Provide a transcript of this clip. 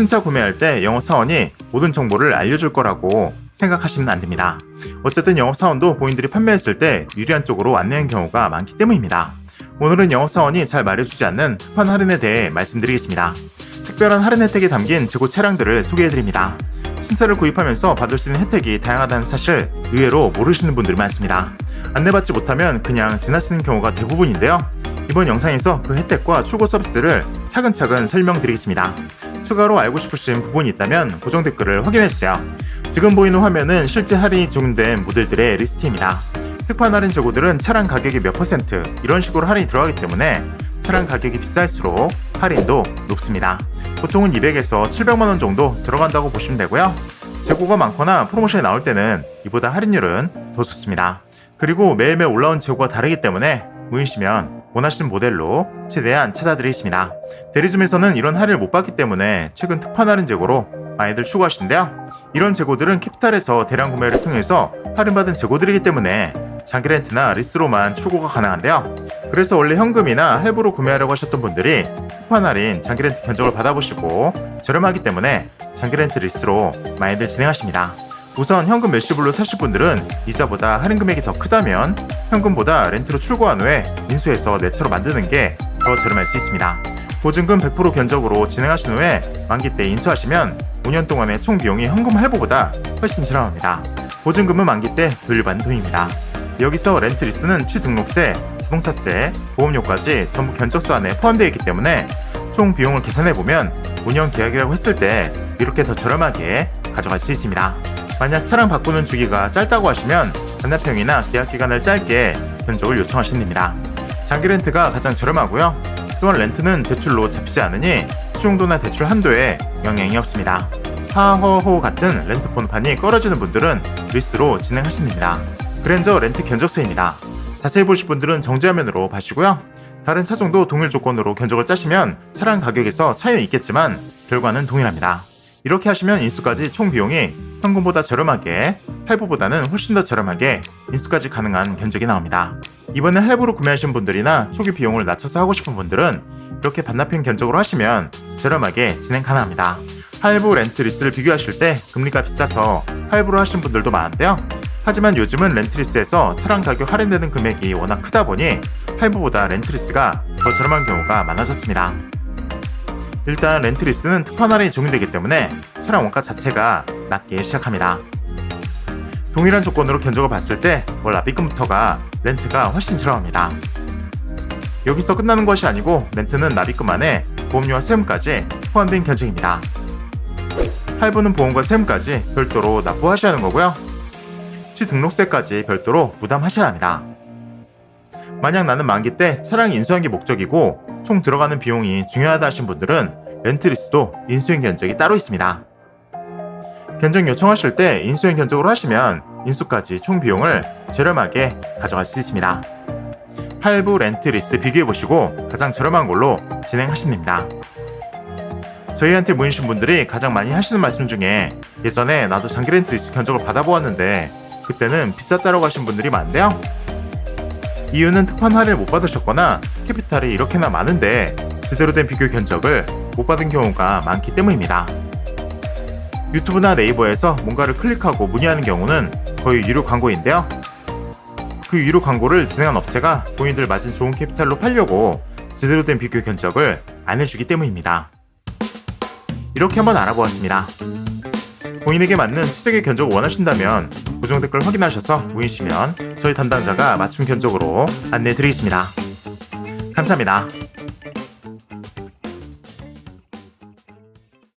신차 구매할 때 영업 사원이 모든 정보를 알려줄 거라고 생각하시면 안 됩니다. 어쨌든 영업 사원도 본인들이 판매했을 때 유리한 쪽으로 안내한 경우가 많기 때문입니다. 오늘은 영업 사원이 잘 말해주지 않는 특판 할인에 대해 말씀드리겠습니다. 특별한 할인 혜택이 담긴 재고 차량들을 소개해드립니다. 신차를 구입하면서 받을 수 있는 혜택이 다양하다는 사실 의외로 모르시는 분들이 많습니다. 안내받지 못하면 그냥 지나치는 경우가 대부분인데요. 이번 영상에서 그 혜택과 출고 서비스를 차근차근 설명드리겠습니다. 추가로 알고 싶으신 부분이 있다면 고정 댓글을 확인해주세요. 지금 보이는 화면은 실제 할인이 적용된 모델들의 리스트입니다. 특판 할인 재고들은 차량 가격의 몇 퍼센트 이런 식으로 할인이 들어가기 때문에 차량 가격이 비쌀수록 할인도 높습니다. 보통은 200에서 700만원 정도 들어간다고 보시면 되고요. 재고가 많거나 프로모션이 나올 때는 이보다 할인율은 더 좋습니다. 그리고 매일매일 올라온 재고가 다르기 때문에 모이시면 원하시는 모델로 최대한 찾아드리겠습니다. 대리점에서는 이런 할인을 못 받기 때문에 최근 특판 할인 재고로 많이들 추구하시는데요. 이런 재고들은 캐피탈에서 대량 구매를 통해서 할인받은 재고들이기 때문에 장기 렌트나 리스로만 출고가 가능한데요. 그래서 원래 현금이나 할부로 구매하려고 하셨던 분들이 특판 할인 장기 렌트 견적을 받아보시고 저렴하기 때문에 장기 렌트 리스로 많이들 진행하십니다. 우선 현금 메시블로 사실 분들은 이자보다 할인 금액이 더 크다면 현금보다 렌트로 출고한 후에 인수해서 내 차로 만드는 게 더 저렴할 수 있습니다. 보증금 100% 견적으로 진행하신 후에 만기 때 인수하시면 5년 동안의 총 비용이 현금 할부보다 훨씬 저렴합니다. 보증금은 만기 때 돌려받는 돈입니다. 여기서 렌트 리스는 취등록세, 자동차세, 보험료까지 전부 견적서 안에 포함되어 있기 때문에 총 비용을 계산해 보면 5년 계약이라고 했을 때 이렇게 더 저렴하게 가져갈 수 있습니다. 만약 차량 바꾸는 주기가 짧다고 하시면 반납형이나 계약 기간을 짧게 견적을 요청하시면 됩니다. 장기 렌트가 가장 저렴하고요. 또한 렌트는 대출로 잡히지 않으니 수용도나 대출 한도에 영향이 없습니다. 하허호 같은 렌트 번호판이 꺼려지는 분들은 리스로 진행하시면 됩니다. 그랜저 렌트 견적서입니다. 자세히 보실 분들은 정지화면으로 봐시고요. 다른 차종도 동일 조건으로 견적을 짜시면 차량 가격에서 차이는 있겠지만 결과는 동일합니다. 이렇게 하시면 인수까지 총 비용이 현금보다 저렴하게 할부보다는 훨씬 더 저렴하게 인수까지 가능한 견적이 나옵니다. 이번에 할부로 구매하신 분들이나 초기 비용을 낮춰서 하고 싶은 분들은 이렇게 반납형 견적으로 하시면 저렴하게 진행 가능합니다. 할부 렌트 리스를 비교하실 때 금리가 비싸서 할부로 하신 분들도 많은데요. 하지만 요즘은 렌트리스에서 차량 가격 할인되는 금액이 워낙 크다 보니 할부보다 렌트리스가 더 저렴한 경우가 많아졌습니다. 일단 렌트리스는 특판 할인이 적용되기 때문에 차량 원가 자체가 낮게 시작합니다. 동일한 조건으로 견적을 봤을 때 월 납 입금부터가 렌트가 훨씬 저렴합니다. 여기서 끝나는 것이 아니고 렌트는 납입금 안에 보험료와 세금까지 포함된 견적입니다. 할부는 보험과 세금까지 별도로 납부하셔야 하는 거고요. 취등록세까지 별도로 부담하셔야 합니다. 만약 나는 만기 때 차량 인수한 게 목적이고 총 들어가는 비용이 중요하다 하신 분들은 렌트리스도 인수인 견적이 따로 있습니다. 견적 요청하실 때 인수인 견적으로 하시면 인수까지 총 비용을 저렴하게 가져갈 수 있습니다. 할부 렌트 리스 비교해 보시고 가장 저렴한 걸로 진행하시면 됩니다. 저희한테 모이신 분들이 가장 많이 하시는 말씀 중에 예전에 나도 장기 렌트 리스 견적을 받아보았는데 그때는 비쌌다고 하신 분들이 많은데요. 이유는 특판 할인을 못 받으셨거나 캐피탈이 이렇게나 많은데 제대로 된 비교 견적을 못 받은 경우가 많기 때문입니다. 유튜브나 네이버에서 뭔가를 클릭하고 문의하는 경우는 거의 유료 광고인데요. 그 유료 광고를 진행한 업체가 본인들 맞은 좋은 캐피탈로 팔려고 제대로 된 비교 견적을 안 해주기 때문입니다. 이렇게 한번 알아보았습니다. 본인에게 맞는 추적의 견적을 원하신다면 고정 댓글 확인하셔서 모이시면 저희 담당자가 맞춤 견적으로 안내 드리겠습니다. 감사합니다.